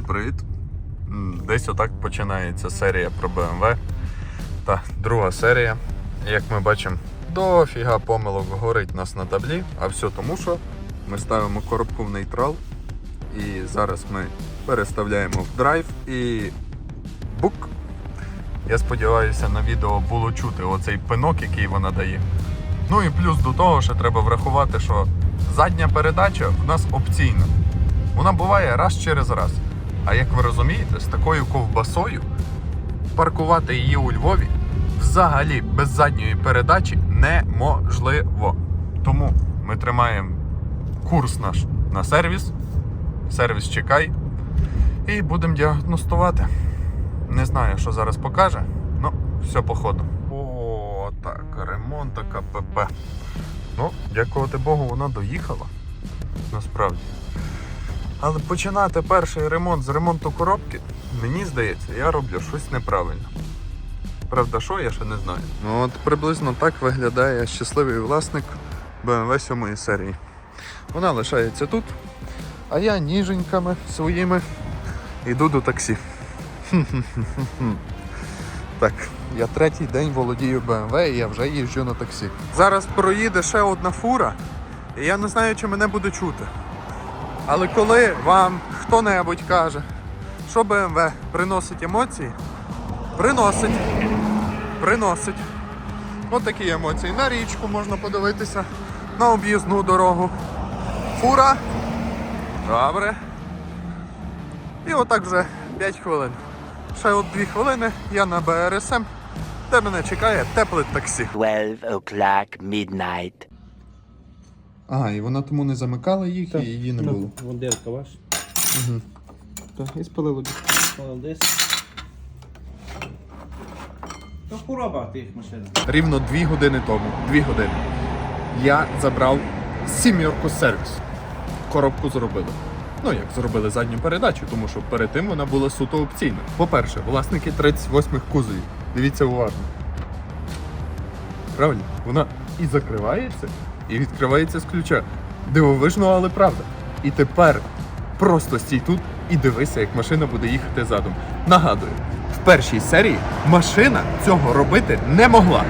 Друзі! Десь отак починається серія про BMW. Та друга серія. Як ми бачимо, дофіга помилок горить нас на таблі, а все тому, що ми ставимо коробку в нейтрал. І зараз ми переставляємо в драйв і бук. Я сподіваюся, на відео було чути оцей пинок, який вона дає. Ну і плюс до того, ще треба врахувати, що задня передача в нас опційна. Вона буває раз через раз. А як ви розумієте, з такою ковбасою паркувати її у Львові взагалі без задньої передачі неможливо. Тому ми тримаємо курс наш на сервіс. Сервіс чекай. І будемо діагностувати. Не знаю, що зараз покаже. Ну, все по ходу. О, так, ремонт КПП. Ну, дякувати Богу, вона доїхала. Насправді. Але починати перший ремонт з ремонту коробки, мені здається, я роблю щось неправильно. Правда, що я ще не знаю. Ну от приблизно так виглядає щасливий власник BMW 7 серії. Вона лишається тут, а я ніженьками своїми йду до таксі. Так, я третій день володію BMW і я вже їжджу на таксі. Зараз проїде ще одна фура, і я не знаю, чи мене буде чути. Але коли вам хто-небудь каже, що BMW приносить емоції, приносить. Приносить. От такі емоції. На річку можна подивитися, на об'їзну дорогу. Фура. Добре. І отак вже 5 хвилин. Ще от 2 хвилини я на БРСМ, де мене чекає тепле таксі. 12 o'clock midnight. Ага, і вона тому не замикала їх Так, і її не ну, було. Моделька ваш. Угу. Так, і спалило. Молодець. То хвороба тих машин. Рівно дві години тому, дві години, я забрав сімірку з сервісу. Коробку зробили. Ну як зробили задню передачу, тому що перед тим вона була суто опційна. По-перше, власники 38-х кузовів. Дивіться уважно. Правильно, вона і закривається, і відкривається з ключа. Дивовижно, але правда. І тепер просто стій тут і дивися, як машина буде їхати задом. Нагадую, в першій серії машина цього робити не могла.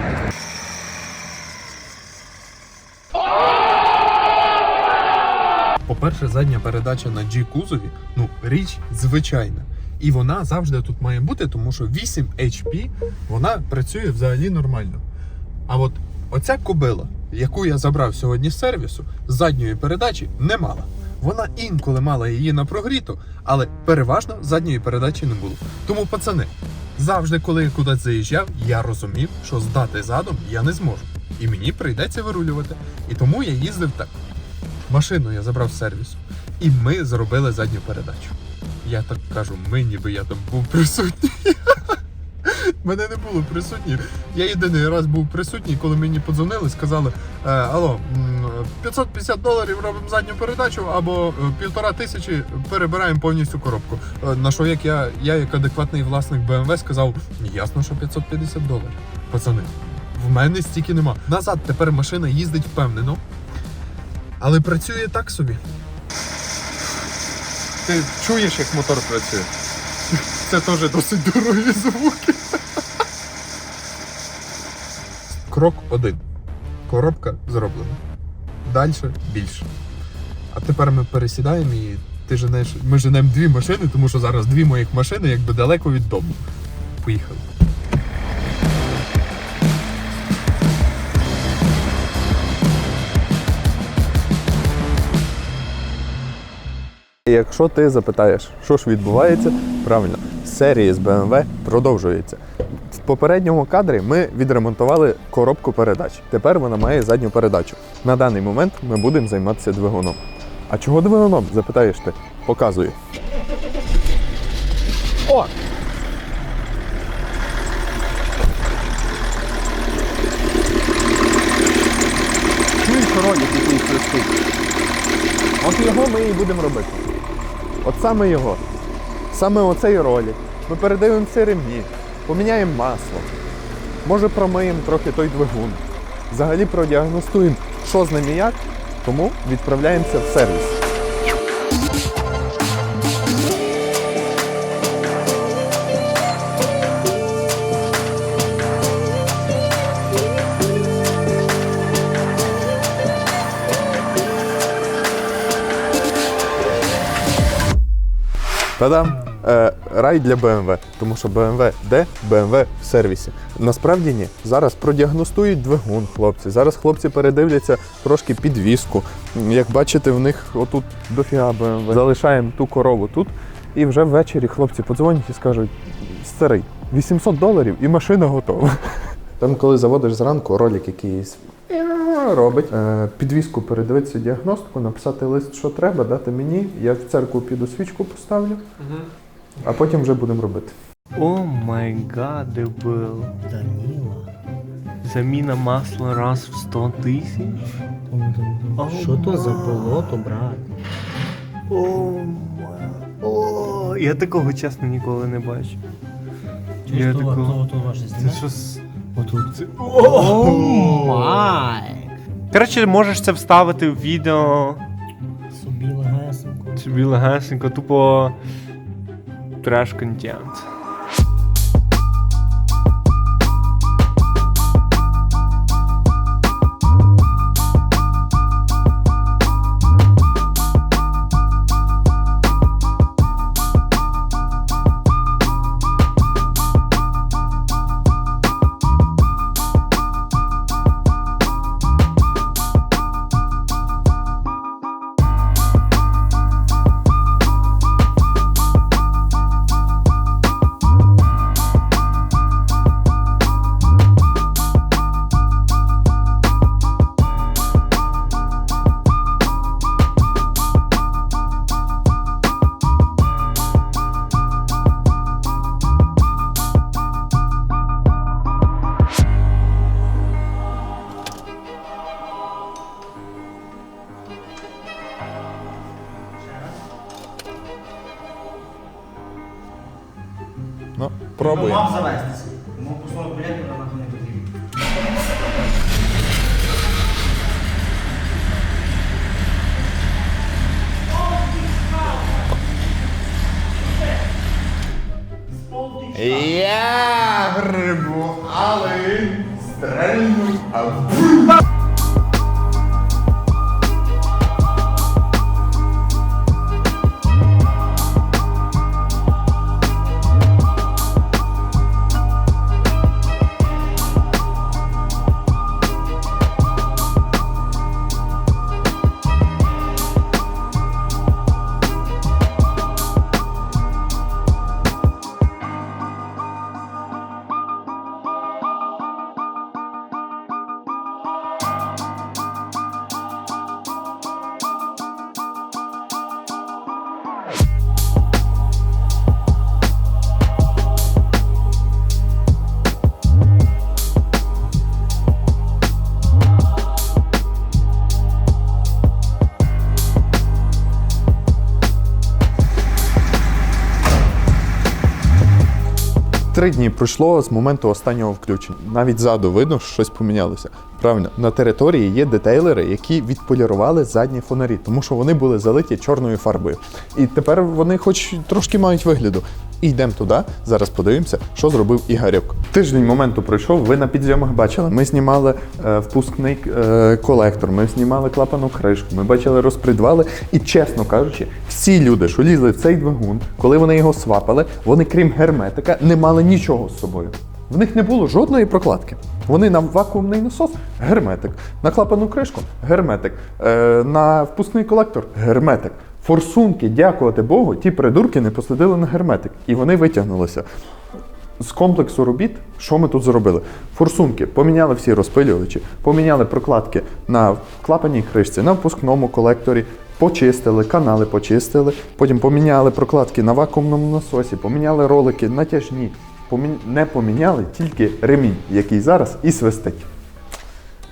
По-перше, задня передача на G-кузові, ну, річ звичайна. І вона завжди тут має бути, тому що 8 HP вона працює взагалі нормально. А от оця кобила, яку я забрав сьогодні з сервісу, задньої передачі не мала. Вона інколи мала її на прогріту, але переважно задньої передачі не було. Тому, пацани, завжди, коли я кудись заїжджав, я розумів, що здати задом я не зможу. І мені прийдеться вирулювати. І тому я їздив так. Машину я забрав з сервісу, і ми зробили задню передачу. Я так кажу, ми ніби я там був присутній. Мене не було присутній. Я єдиний раз був присутній, коли мені подзвонили, сказали: «Е, Алло, м, 550 доларів робимо задню передачу, або е, півтора тисячі перебираємо повністю коробку. Е, На що як я, я як адекватний власник BMW, сказав, ясно, що 550 доларів. Пацани, в мене стільки нема. Назад тепер машина їздить впевнено, але працює так собі. Ти чуєш, як мотор працює? Це теж досить дорогі звуки. Крок один. Коробка зроблена. Далі більше. А тепер ми пересідаємо і ти женеш. Ми женемо дві машини, тому що зараз дві моїх машини якби далеко від дому. Поїхали. Якщо ти запитаєш, що ж відбувається, правильно, серія з BMW продовжується. Попередньому кадрі ми відремонтували коробку передач. Тепер вона має задню передачу. На даний момент ми будемо займатися двигуном. А чого двигуном? Запитаєш ти? Показую. О! Чуєш який свистить? От його ми і будемо робити. От саме його. Саме оцей ролик. Ми передаємо ці ремні, поміняємо масло. Може промиємо трохи той двигун. Взагалі продіагностуємо, що з ним і як, тому відправляємося в сервіс. Та-дам! Е, Рай для BMW, тому що BMW де? BMW в сервісі. Насправді ні. Зараз продіагностують двигун хлопці. Зараз хлопці передивляться трошки підвіску. Як бачите, в них отут дофіга BMW. Залишаємо ту корову тут. І вже ввечері хлопці подзвонять і скажуть: старий, 800 доларів і машина готова. Там, коли заводиш зранку, ролик якийсь робить. Е, підвіску передивитися діагностику, написати лист, що треба, дати мені. Я в церкву піду свічку поставлю, а потім вже будемо робити. О май гад, дебил. Даніла. Заміна масла раз в 100 тисяч. Що то за болото, брат? О, май. О, я такого чесно ніколи не бачив. Чи Я такого- Це щось. Отут. О! май! Коротше, можеш це вставити в відео Собі легесенько. собі легесенько, тупо треш Wow. Три дні пройшло з моменту останнього включення. Навіть ззаду видно, що щось помінялося. Правильно, на території є детейлери, які відполірували задні фонарі, тому що вони були залиті чорною фарбою. І тепер вони, хоч трошки мають вигляду. І йдемо туди. Зараз подивимося, що зробив Ігорьок. Тиждень моменту пройшов. Ви на підйомах бачили. Ми знімали е, впускний е, колектор, ми знімали клапану кришку, ми бачили розпредвали. І чесно кажучи, всі люди, що лізли в цей двигун, коли вони його свапали, вони, крім герметика, не мали нічого з собою. В них не було жодної прокладки. Вони на вакуумний насос герметик, на клапану кришку герметик, е, на впускний колектор герметик. Форсунки, дякувати Богу, ті придурки не посадили на герметик. І вони витягнулися. З комплексу робіт, що ми тут зробили? Форсунки поміняли всі розпилювачі, поміняли прокладки на клапаній кришці, на впускному колекторі, почистили, канали почистили, потім поміняли прокладки на вакуумному насосі, поміняли ролики натяжні. Помі... Не поміняли тільки ремінь, який зараз і свистить.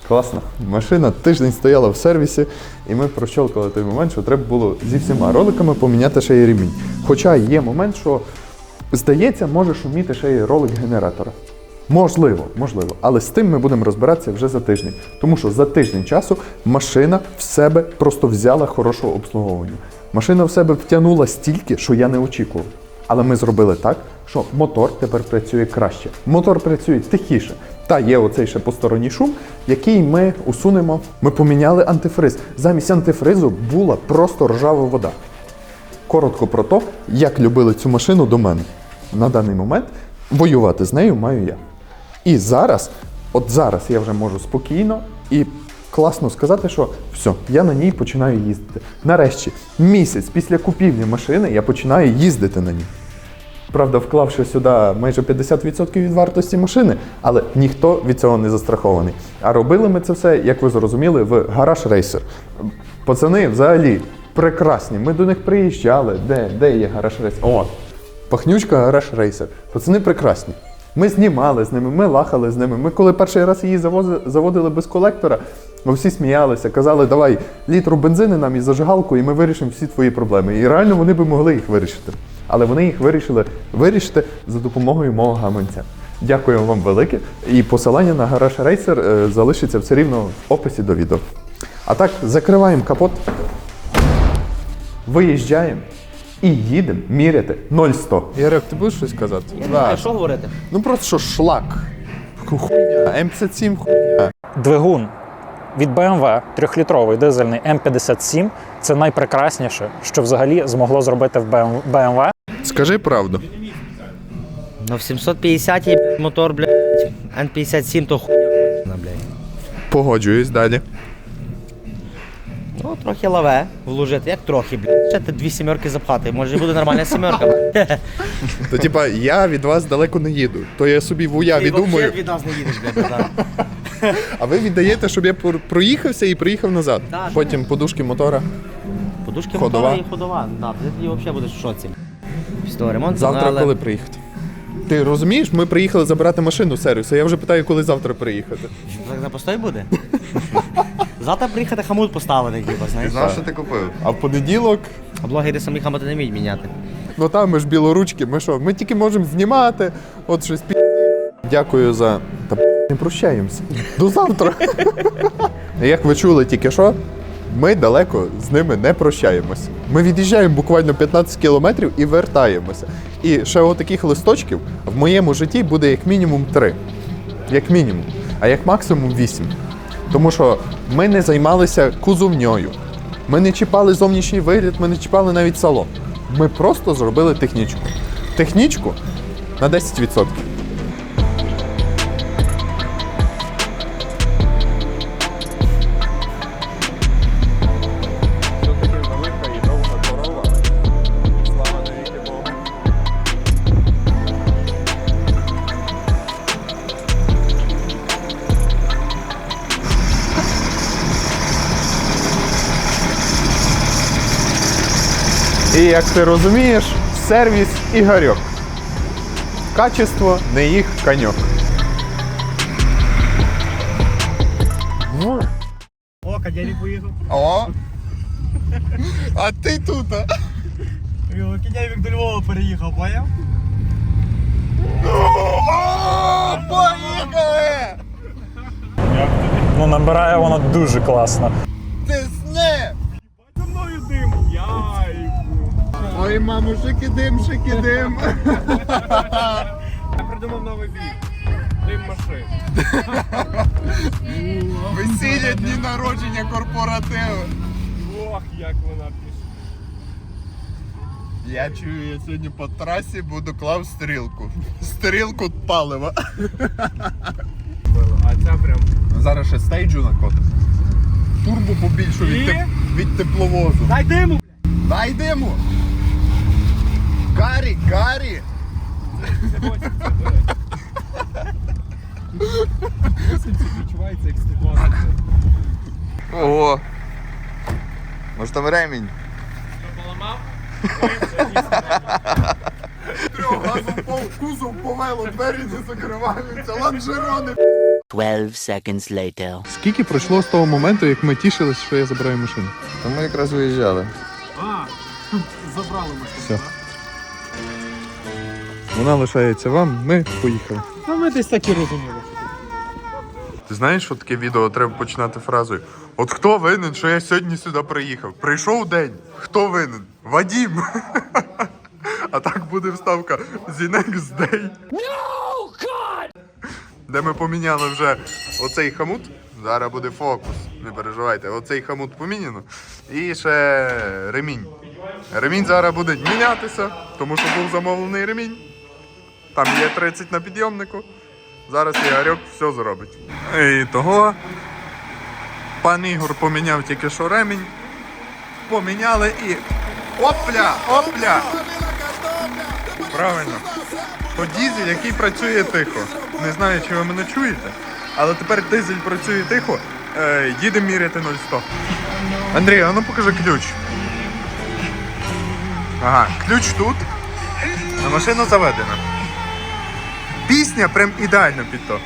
Класно. Машина тиждень стояла в сервісі, і ми прощолкали той момент, що треба було зі всіма роликами поміняти ще й ремінь. Хоча є момент, що здається, може шуміти ще й ролик генератора. Можливо, можливо. Але з тим ми будемо розбиратися вже за тиждень. Тому що за тиждень часу машина в себе просто взяла хорошого обслуговування. Машина в себе втягнула стільки, що я не очікував. Але ми зробили так, що мотор тепер працює краще. Мотор працює тихіше. Та є оцей ще посторонній шум, який ми усунемо. Ми поміняли антифриз. Замість антифризу була просто ржава вода. Коротко про те, як любили цю машину до мене. На даний момент воювати з нею маю я. І зараз, от зараз я вже можу спокійно і класно сказати, що все, я на ній починаю їздити. Нарешті, місяць після купівлі машини я починаю їздити на ній. Правда, вклавши сюди майже 50% від вартості машини, але ніхто від цього не застрахований. А робили ми це все, як ви зрозуміли, в гараж рейсер. Пацани взагалі прекрасні. Ми до них приїжджали. Де, де є гараж рейсер? О, пахнючка гараж рейсер. Пацани прекрасні. Ми знімали з ними, ми лахали з ними. Ми коли перший раз її заводили без колектора, ми всі сміялися, казали, давай літру бензини нам і зажигалку, і ми вирішимо всі твої проблеми. І реально вони би могли їх вирішити. Але вони їх вирішили вирішити за допомогою мого гаманця. Дякую вам велике. І посилання на гараж рейсер е, залишиться все рівно в описі до відео. А так, закриваємо капот, виїжджаємо і їдемо міряти 0-100. Ярик, ти будеш щось казати? Я не знаю, що говорити. Ну просто що шлак. Хуйня, М57 хуйня. Двигун від BMW 3-літровий дизельний М57 це найпрекрасніше, що взагалі змогло зробити в BMW. Скажи правду. Ну в 750 є мотор, блядь. Н57 то хуйня, блядь. Погоджуюсь далі. Ну, трохи лаве вложити, як трохи, блядь. Ще ти дві сімерки запхати, може буде нормальна сімерка. блядь. То типа я від вас далеко не їду. То я собі в уяві Ти думаю, взагалі від нас не їдеш, блядь, братан. а ви віддаєте, щоб я пор- проїхався і приїхав назад. Так. Потім подушки мотора. Подушки Ходова. мотора і ходова. Да, ти тоді взагалі будеш в шоці. Після того ремонту, Завтра але... коли приїхати? Ти розумієш, ми приїхали забирати машину з сервісу. Я вже питаю, коли завтра приїхати. Так на постой буде? Завтра приїхати хамут поставити, типу, знаєш. що ти купив? А в понеділок, А блогери самі хамути не вміють міняти. ну там ми ж білоручки, ми що, ми тільки можемо знімати, от щось пі. Дякую за. Та не прощаємося. До завтра. Як ви чули тільки що, ми далеко з ними не прощаємося. Ми від'їжджаємо буквально 15 кілометрів і вертаємося. І ще отаких листочків в моєму житті буде як мінімум 3. Як мінімум, а як максимум 8. Тому що ми не займалися кузовньою. Ми не чіпали зовнішній вигляд, ми не чіпали навіть салон. Ми просто зробили технічку. Технічку на 10%. І як ти розумієш, сервіс Ігорьок. Качество не їх коньок. О, Кадєрі поїхав. О! А ти тут, а? Кадєвік до Львова переїхав, поняв? О, поїхали! Ну набирає воно дуже класно. Ой, мамо, шики-дим, шики-дим! Я придумав новий бій. Дим машин. Весілля, дні народження, корпоративи. Ох, як вона пішла. Я чую, я сьогодні по трасі буду клав стрілку. Стрілку палива. А ця прям. Зараз ще стейджу накотимо. Турбо побільшу від, І? теп... від тепловозу. Дай диму! Дай диму! Відчувається як стекло. Ого! Може там ремінь? Поламав? Трьохгазом кузов повело, двері не закриваються, лонжерони. 12 seconds later. Скільки пройшло з того моменту, як ми тішились, що я забираю машину? Та ми якраз виїжджали. А, забрали машину. Все. Вона лишається вам, ми поїхали. Ну ми десь так і розуміли. Ти знаєш, що таке відео треба починати фразою? От хто винен, що я сьогодні сюди приїхав? Прийшов день. Хто винен? Вадім. А так буде вставка The Next Day. Де ми поміняли вже оцей хамут. Зараз буде фокус. Не переживайте, оцей хамут поміняно. І ще ремінь. Ремінь зараз буде мінятися, тому що був замовлений ремінь. Там є 30 на підйомнику. Зараз Ігорьок все зробить. І того пан Ігор поміняв тільки що ремінь. Поміняли і. Опля! Опля! Правильно. То дізель, який працює тихо. Не знаю, чи ви мене чуєте, але тепер дизель працює тихо. Е, їдемо міряти 0,100. Андрій, а ну покажи ключ. Ага, ключ тут. А машина заведена. Пісня прям ідеально під то.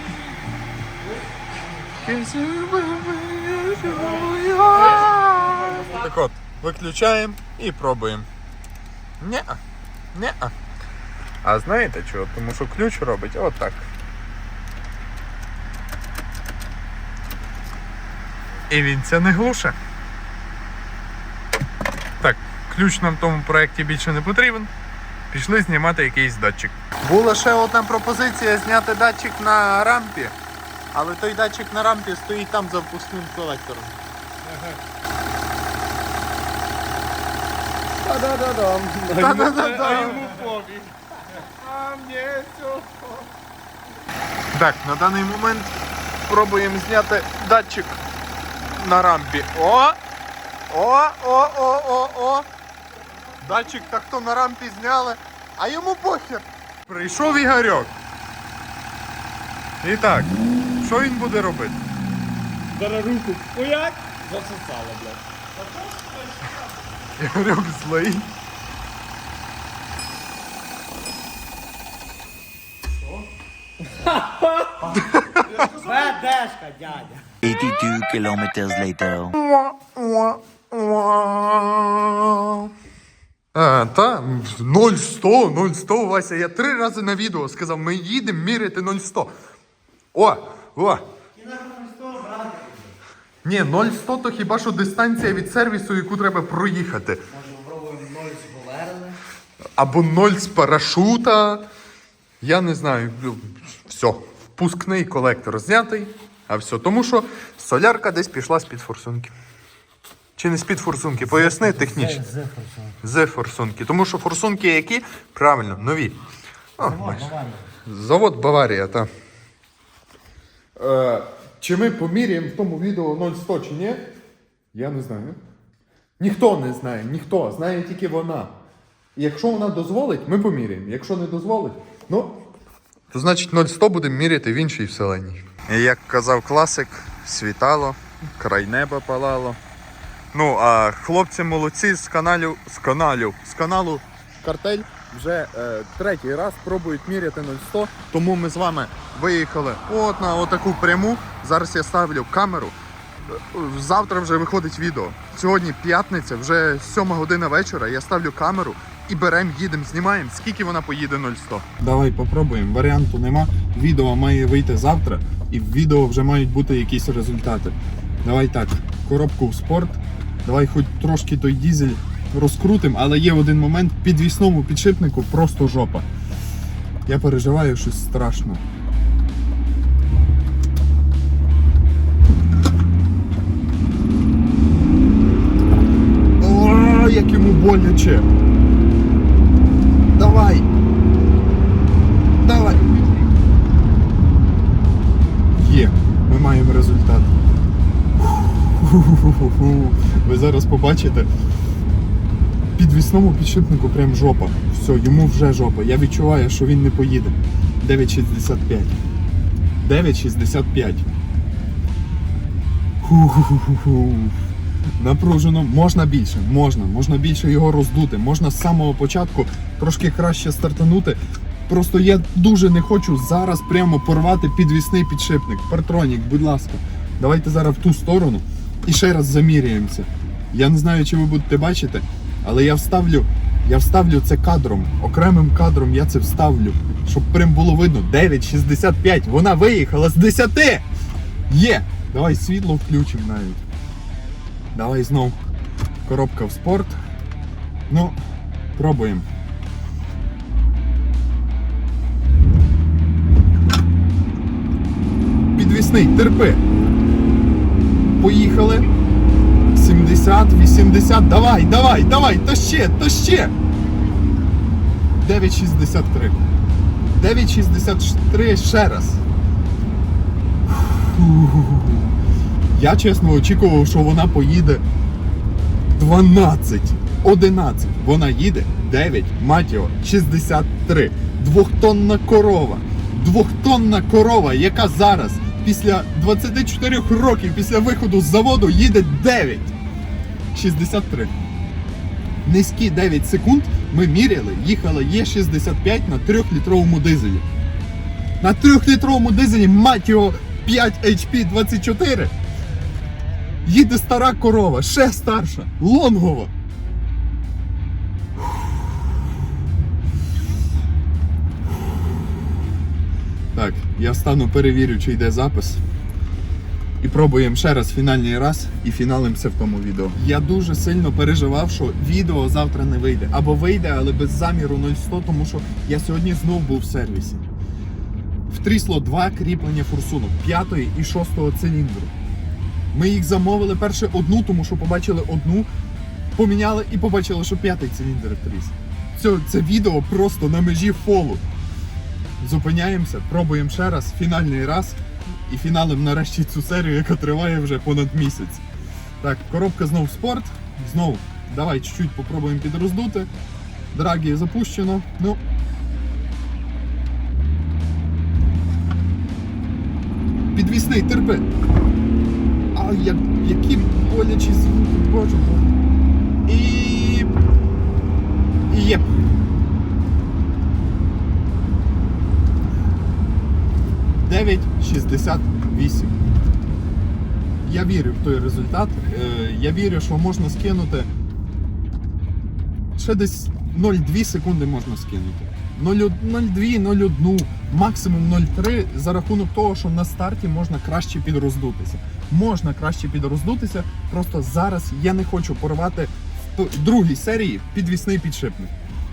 Так от, виключаємо і пробуємо. Ні. Ні. А знаєте чого? Тому що ключ робить отак. І він це не глуше. Так, ключ нам в тому проєкті більше не потрібен. Пішли знімати якийсь датчик. Була ще одна пропозиція зняти датчик на рампі, але той датчик на рампі стоїть там за впускним колектором. Та-да-да-дам. Та-да-да-дам. Так, на даний момент спробуємо зняти датчик на рампі. О! О, о, о, о, о! Датчик так то на рампі зняли, а йому похер. Прийшов Ігорьок. І так, що він буде робити? Зараз руку. Уять! Засосало, блядь. Ігорьок злий. БДшка, дядя. 82 kilometers later. А, та 0,100, 0,100, Вася. Я три рази на відео сказав, ми їдемо міряти 0,100. О, о. Ні, 0,100 то хіба що дистанція від сервісу, яку треба проїхати. Або 0 з парашута. Я не знаю. Ну, Все, впускний колектор знятий, а все. Тому що солярка десь пішла з-під форсунки. Чи не з-під форсунки? Поясни технічно. З форсунки. Тому що форсунки які? Правильно, нові. О, бачиш. Завод Баварія, так. Е, чи ми поміряємо в тому відео 0,100 чи ні? Я не знаю. Ніхто не знає, ніхто. Знає тільки вона. І якщо вона дозволить, ми поміряємо. Якщо не дозволить, ну. То значить 0,100 будемо міряти в іншій вселенні. Як казав класик, світало, край неба палало. Ну, а хлопці молодці з каналів, з каналів, з каналу Картель вже е, третій раз пробують міряти 0,100. Тому ми з вами виїхали от на отаку пряму. Зараз я ставлю камеру. Е, Завтра вже виходить відео. Сьогодні п'ятниця, вже 7 година вечора. Я ставлю камеру і беремо, їдемо, знімаємо. Скільки вона поїде 0,100. Давай попробуємо. Варіанту нема. Відео має вийти завтра, і в відео вже мають бути якісь результати. Давай так, коробку в спорт. Давай хоч трошки той дізель розкрутим, але є один момент підвісному підшипнику просто жопа. Я переживаю щось страшно. О, як йому боляче. Давай. Давай. Є, ми маємо результат. Фу-фу-фу-фу. Ви зараз побачите. Підвісному підшипнику прям жопа. Все, йому вже жопа. Я відчуваю, що він не поїде. 9,65. 9,65. Напружено, можна більше, можна, можна більше його роздути, можна з самого початку трошки краще стартанути. Просто я дуже не хочу зараз прямо порвати підвісний підшипник. Партронік, будь ласка, давайте зараз в ту сторону і ще раз заміряємося. Я не знаю, чи ви будете бачити, але я вставлю, я вставлю це кадром, окремим кадром я це вставлю, щоб прям було видно. 9,65, вона виїхала з 10! Є! Давай світло включимо навіть. Давай знов коробка в спорт. Ну, пробуємо. Підвісний, терпи. Поїхали. 70, 80. Давай, давай, давай, то ще, то ще. 9,63. 9,63 ще раз. Я чесно очікував, що вона поїде 12, 11. Вона їде 9, мать його, 63. Двохтонна корова. Двохтонна корова, яка зараз після 24 років після виходу з заводу їде 9. 63. Низькі 9 секунд ми міряли, їхала Є65 на 3-літровому дизелі. На 3-літровому дизелі, мать його, 5 HP 24. Їде стара корова, ще старша, лонгова. Так, я встану, перевірю, чи йде запис. І пробуємо ще раз фінальний раз і фіналимося в тому відео. Я дуже сильно переживав, що відео завтра не вийде. Або вийде, але без заміру 0,100, тому що я сьогодні знов був в сервісі. Втрісло два кріплення форсунок 5 і 6 циліндру. Ми їх замовили перше одну, тому що побачили одну, поміняли і побачили, що п'ятий циліндр втріс. Це, це відео просто на межі фолу. Зупиняємося, пробуємо ще раз, фінальний раз. І фіналим нарешті цю серію, яка триває вже понад місяць. Так, коробка знов спорт. Знов давай чуть-чуть попробуємо підроздути. Драгі запущено. Ну. Підвісний, терпи. А як, які болячі звуки, боже. І. І є. Дев'ять шістдесят вісім. Я вірю в той результат. Е, Я вірю, що можна скинути. Ще десь 0,2 секунди можна скинути. 0,2, 0,1, максимум 0,3 за рахунок того, що на старті можна краще підроздутися. Можна краще підроздутися, просто зараз я не хочу порвати в другій серії підвісний підшипник.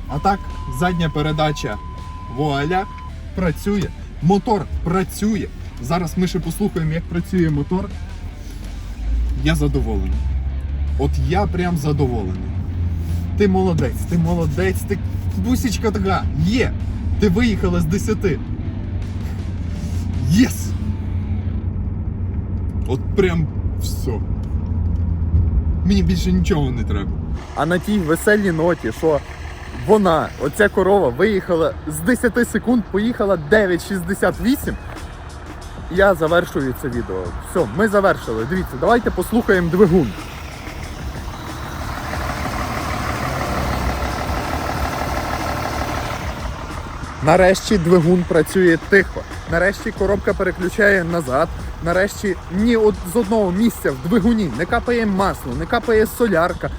А так, задня передача вуаля працює. Мотор працює. Зараз ми ще послухаємо, як працює мотор. Я задоволений. От я прям задоволений. Ти молодець, ти молодець, ти бусічка така. Є! Ти виїхала з 10. Єс! От прям все. Мені більше нічого не треба. А на тій веселій ноті, що вона, оця корова, виїхала з 10 секунд, поїхала 9,68. Я завершую це відео. Все, ми завершили. Дивіться, давайте послухаємо двигун. Нарешті двигун працює тихо. Нарешті коробка переключає назад. Нарешті ні з одного місця в двигуні не капає масло, не капає солярка.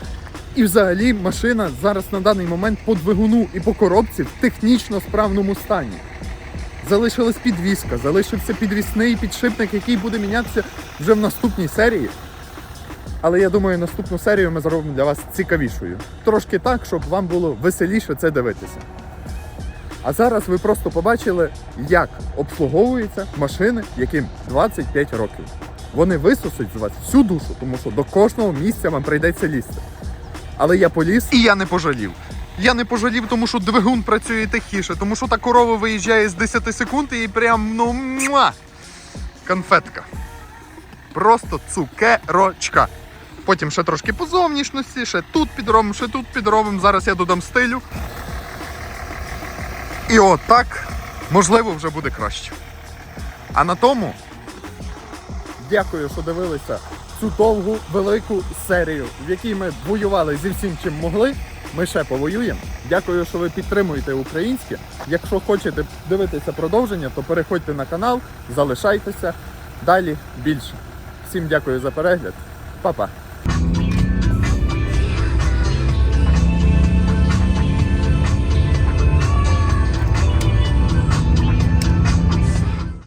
І взагалі машина зараз на даний момент по двигуну і по коробці в технічно справному стані. Залишилась підвіска, залишився підвісний підшипник, який буде мінятися вже в наступній серії. Але я думаю, наступну серію ми зробимо для вас цікавішою. Трошки так, щоб вам було веселіше це дивитися. А зараз ви просто побачили, як обслуговуються машини, яким 25 років. Вони висосуть з вас всю душу, тому що до кожного місця вам прийдеться лізти. Але я поліз. І я не пожалів. Я не пожалів, тому що двигун працює тихіше, тому що та корова виїжджає з 10 секунд і прям ну муа! конфетка. Просто цукерочка. Потім ще трошки по зовнішності, ще тут підробимо, ще тут підробимо. Зараз я додам стилю. І отак, можливо, вже буде краще. А на тому дякую, що дивилися цю довгу велику серію, в якій ми воювали зі всім, чим могли. Ми ще повоюємо. Дякую, що ви підтримуєте українське. Якщо хочете дивитися продовження, то переходьте на канал, залишайтеся. Далі більше. Всім дякую за перегляд. Па-па.